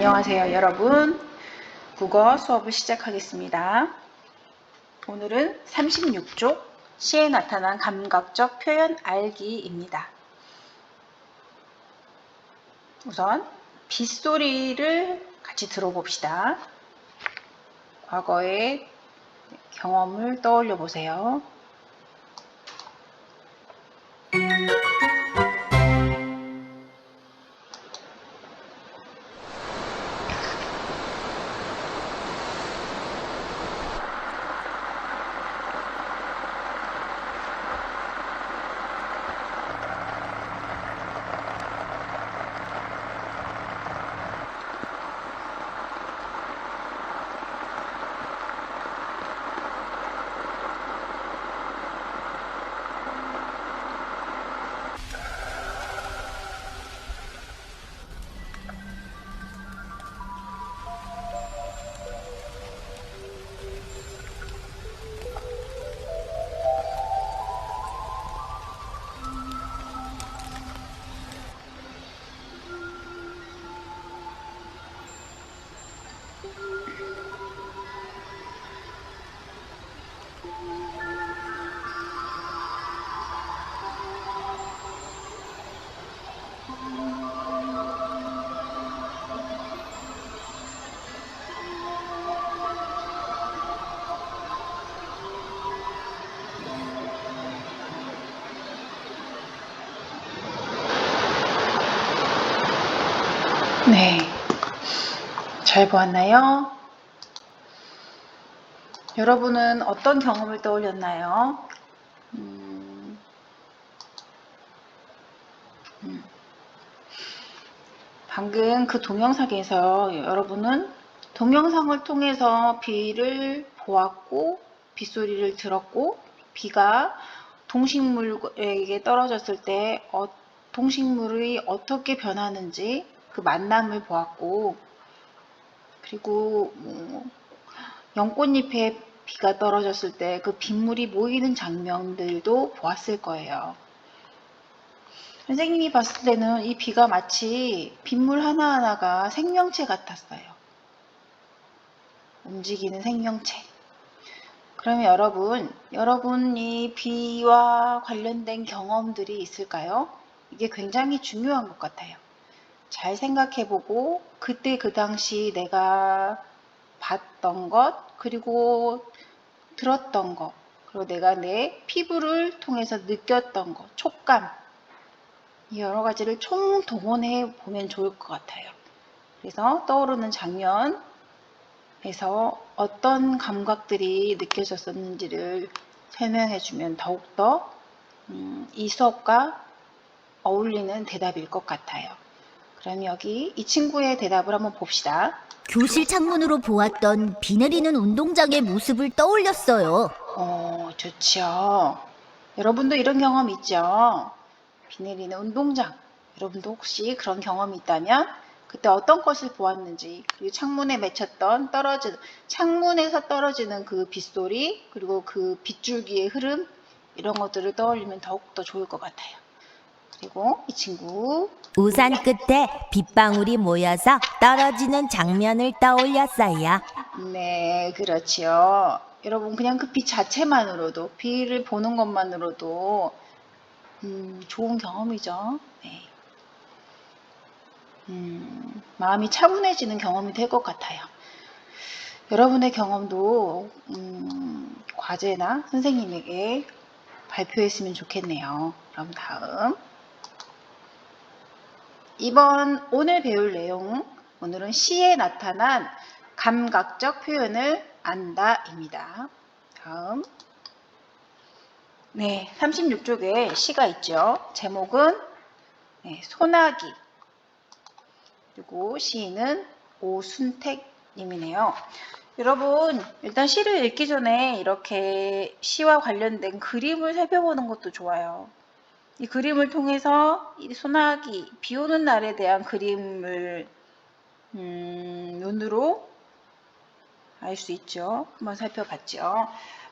안녕하세요 여러분. 국어 수업을 시작하겠습니다. 오늘은 36쪽 시에 나타난 감각적 표현 알기입니다. 우선 빗소리를 같이 들어봅시다. 과거의 경험을 떠올려 보세요 네. 잘 보았나요? 여러분은 어떤 경험을 떠올렸나요? 음, 음. 방금 그 동영상에서 여러분은 동영상을 통해서 비를 보았고, 빗소리를 들었고, 비가 동식물에게 떨어졌을 때 어, 동식물이 어떻게 변하는지 그 만남을 보았고 그리고 뭐 연꽃잎에 비가 떨어졌을 때 그 빗물이 모이는 장면들도 보았을 거예요. 선생님이 봤을 때는 이 비가 마치 빗물 하나하나가 생명체 같았어요. 움직이는 생명체. 그러면 여러분, 여러분이 비와 관련된 경험들이 있을까요? 이게 굉장히 중요한 것 같아요. 잘 생각해보고 그때 그 당시 내가 봤던 것 그리고 들었던 것 그리고 내가 내 피부를 통해서 느꼈던 것 촉감 이 여러 가지를 총동원해 보면 좋을 것 같아요. 그래서 떠오르는 장면에서 어떤 감각들이 느껴졌었는지를 설명해 주면 더욱더 음, 이 수업과 어울리는 대답일 것 같아요. 그럼 여기 이 친구의 대답을 한번 봅시다. 교실 창문으로 보았던 비 내리는 운동장의 모습을 떠올렸어요. 어, 좋죠. 여러분도 이런 경험 있죠? 비 내리는 운동장. 여러분도 혹시 그런 경험이 있다면 그때 어떤 것을 보았는지 그리고 창문에 맺혔던 떨어지는 창문에서 떨어지는 그 빗소리 그리고 그 빗줄기의 흐름 이런 것들을 떠올리면 더욱더 좋을 것 같아요. 그리고 이 친구 우산 끝에 빗방울이 모여서 떨어지는 장면을 떠올렸어요. 네, 그렇지요. 여러분, 그냥 그빛 자체만으로도, 비를 보는 것만으로도, 음, 좋은 경험이죠. 네. 음, 마음이 차분해지는 경험이 될 것 같아요. 여러분의 경험도, 음, 과제나 선생님에게 발표했으면 좋겠네요. 그럼 다음. 이번 오늘 배울 내용, 오늘은 시에 나타난 감각적 표현을 안다입니다. 다음. 네, 36쪽에 시가 있죠. 제목은 네, 소나기. 그리고 시인은 오순택님이네요. 여러분, 일단 시를 읽기 전에 이렇게 시와 관련된 그림을 살펴보는 것도 좋아요. 이 그림을 통해서 이 소나기, 비 오는 날에 대한 그림을 음, 눈으로 알 수 있죠. 한번 살펴봤죠.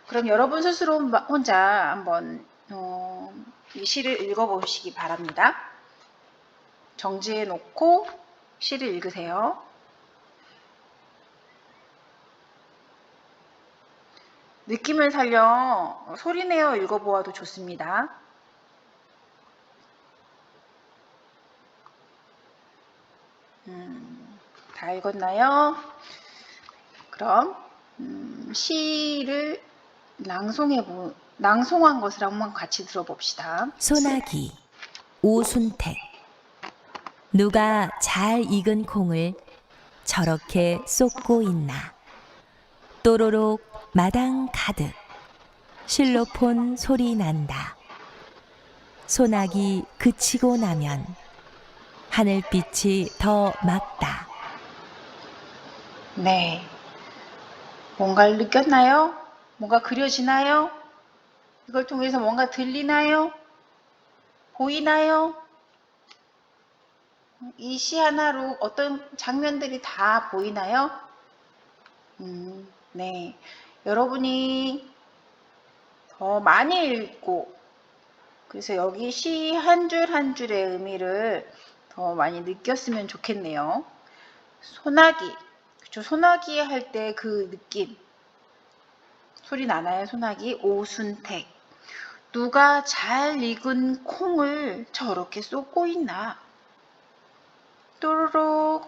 그럼 여러분 스스로 혼자 한번 어, 이 시를 읽어보시기 바랍니다. 정지해 놓고 시를 읽으세요. 느낌을 살려 소리내어 읽어보아도 좋습니다. 음, 다 읽었나요? 그럼 음, 시를 낭송해 보, 낭송한 것을 한번 같이 들어봅시다. 소나기 오순택 누가 잘 익은 콩을 저렇게 쏟고 있나 또로록 마당 가득 실로폰 소리 난다 소나기 그치고 나면 하늘빛이 더 맑다 네. 뭔가를 느꼈나요? 뭔가 그려지나요? 이걸 통해서 뭔가 들리나요? 보이나요? 이 시 하나로 어떤 장면들이 다 보이나요? 음, 네. 여러분이 더 많이 읽고, 그래서 여기 시 한 줄한 줄의 의미를 더 많이 느꼈으면 좋겠네요. 소나기. 그쵸, 소나기 할 때 그 느낌. 소리 나나요, 소나기? 오순택. 누가 잘 익은 콩을 저렇게 쏟고 있나? 또르륵.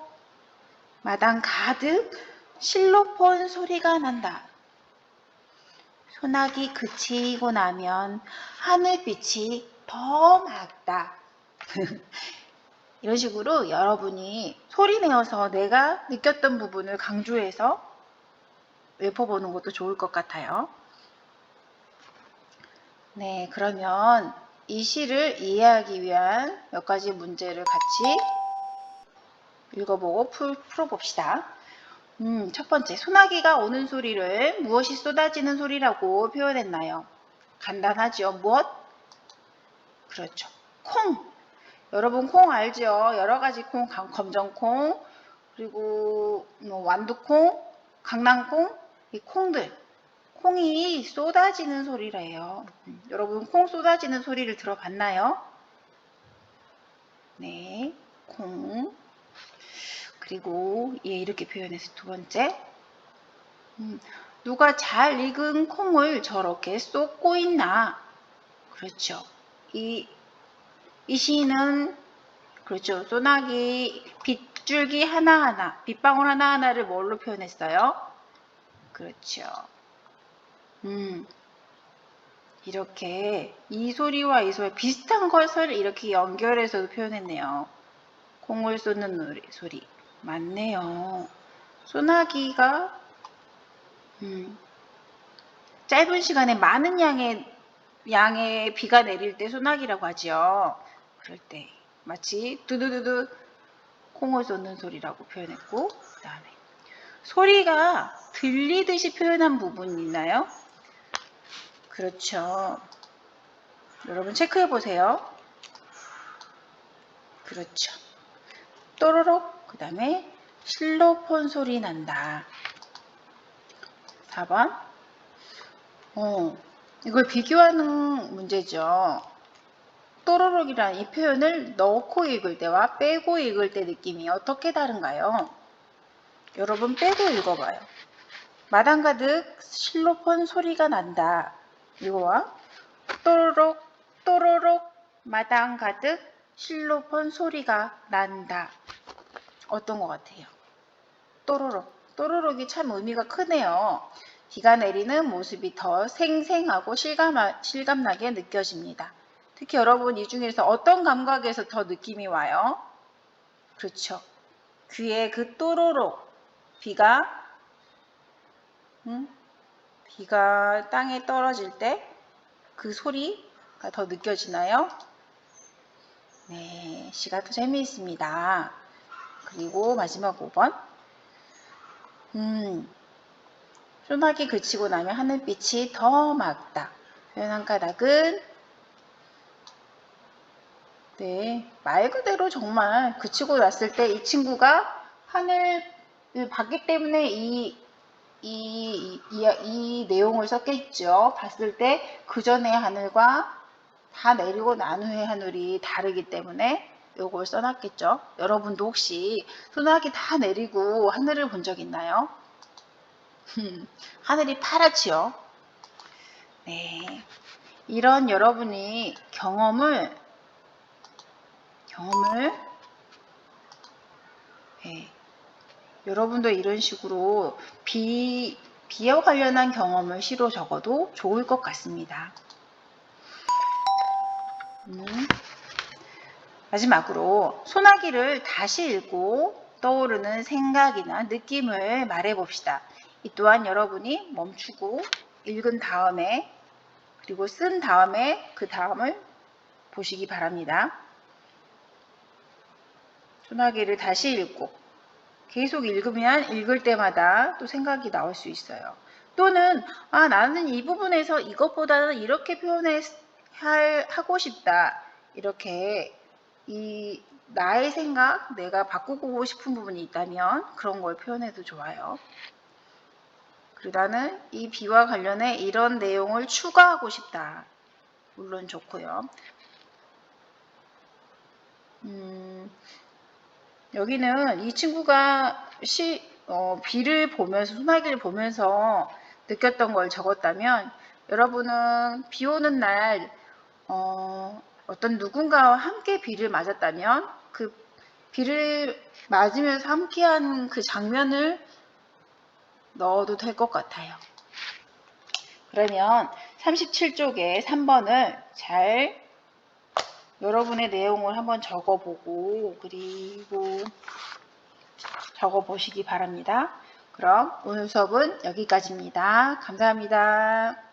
마당 가득 실로폰 소리가 난다. 소나기 그치고 나면 하늘빛이 더 맑다. 이런 식으로 여러분이 소리 내어서 내가 느꼈던 부분을 강조해서 읊어보는 것도 좋을 것 같아요. 네, 그러면 이 시를 이해하기 위한 몇 가지 문제를 같이 읽어보고 풀, 풀어봅시다. 음, 첫 번째, 소나기가 오는 소리를 무엇이 쏟아지는 소리라고 표현했나요? 간단하죠. 무엇? 그렇죠. 콩. 여러분 콩 알죠? 여러 가지 콩, 감- 검정콩, 그리고 뭐 완두콩, 강낭콩, 이 콩들. 콩이 쏟아지는 소리래요. 음, 여러분 콩 쏟아지는 소리를 들어봤나요? 네, 콩. 그리고 얘 이렇게 표현해서 두 번째. 음, 누가 잘 익은 콩을 저렇게 쏟고 있나? 그렇죠. 이 이 시인은 그렇죠. 소나기 빗줄기 하나하나, 빗방울 하나하나를 뭘로 표현했어요? 그렇죠. 음. 이렇게 이 소리와 이 소리 비슷한 것을 이렇게 연결해서도 표현했네요. 콩을 쏟는 노래, 소리. 맞네요. 소나기가 음, 짧은 시간에 많은 양의 양의 비가 내릴 때 소나기라고 하지요. 그럴 때 마치 두두두두 콩을 쏟는 소리라고 표현했고 그 다음에 소리가 들리듯이 표현한 부분이 있나요? 그렇죠. 여러분 체크해 보세요. 그렇죠. 또로록 그 다음에 실로폰 소리 난다. 4번 어, 이걸 비교하는 문제죠. 또로록이라는 이 표현을 넣고 읽을 때와 빼고 읽을 때 느낌이 어떻게 다른가요? 여러분 빼고 읽어봐요. 마당 가득 실로폰 소리가 난다. 이거와 또로록 또로록 마당 가득 실로폰 소리가 난다. 어떤 것 같아요? 또로록 또로록이 참 의미가 크네요. 비가 내리는 모습이 더 생생하고 실감, 실감나게 느껴집니다. 특히 여러분 이 중에서 어떤 감각에서 더 느낌이 와요? 그렇죠. 귀에 그 또로록 비가 음? 비가 땅에 떨어질 때 그 소리가 더 느껴지나요? 네, 시가 더 재미있습니다. 그리고 마지막 5번. 음, 소나기 그치고 나면 하늘빛이 더 맑다. 표현 한 가닥은 네, 말 그대로 정말 그치고 났을 때 이 친구가 하늘을 봤기 때문에 이, 이, 이, 이, 이 내용을 썼겠죠. 봤을 때 그 전의 하늘과 다 내리고 난 후의 하늘이 다르기 때문에 요걸 써놨겠죠. 여러분도 혹시 소나기 다 내리고 하늘을 본 적 있나요? 하늘이 파랗지요. 네. 이런 여러분이 경험을, 경험을, 네. 여러분도 이런 식으로 비, 비와 관련한 경험을 시로 적어도 좋을 것 같습니다. 음. 마지막으로 소나기를 다시 읽고 떠오르는 생각이나 느낌을 말해 봅시다. 이 또한 여러분이 멈추고 읽은 다음에 그리고 쓴 다음에 그 다음을 보시기 바랍니다. 소나기를 다시 읽고 계속 읽으면 읽을 때마다 또 생각이 나올 수 있어요. 또는 아 나는 이 부분에서 이것보다는 이렇게 표현을 할- 하고 싶다. 이렇게 이 나의 생각, 내가 바꾸고 싶은 부분이 있다면 그런 걸 표현해도 좋아요. 그리고 나는 이 비와 관련해 이런 내용을 추가하고 싶다. 물론 좋고요. 음, 여기는 이 친구가 시, 어, 비를 보면서, 소나기를 보면서 느꼈던 걸 적었다면, 여러분은 비 오는 날, 어, 어떤 누군가와 함께 비를 맞았다면, 그 비를 맞으면서 함께한 그 장면을 넣어도 될 것 같아요. 그러면 37쪽에 3번을 잘 여러분의 내용을 한번 적어보고 그리고 적어보시기 바랍니다. 그럼 오늘 수업은 여기까지입니다. 감사합니다.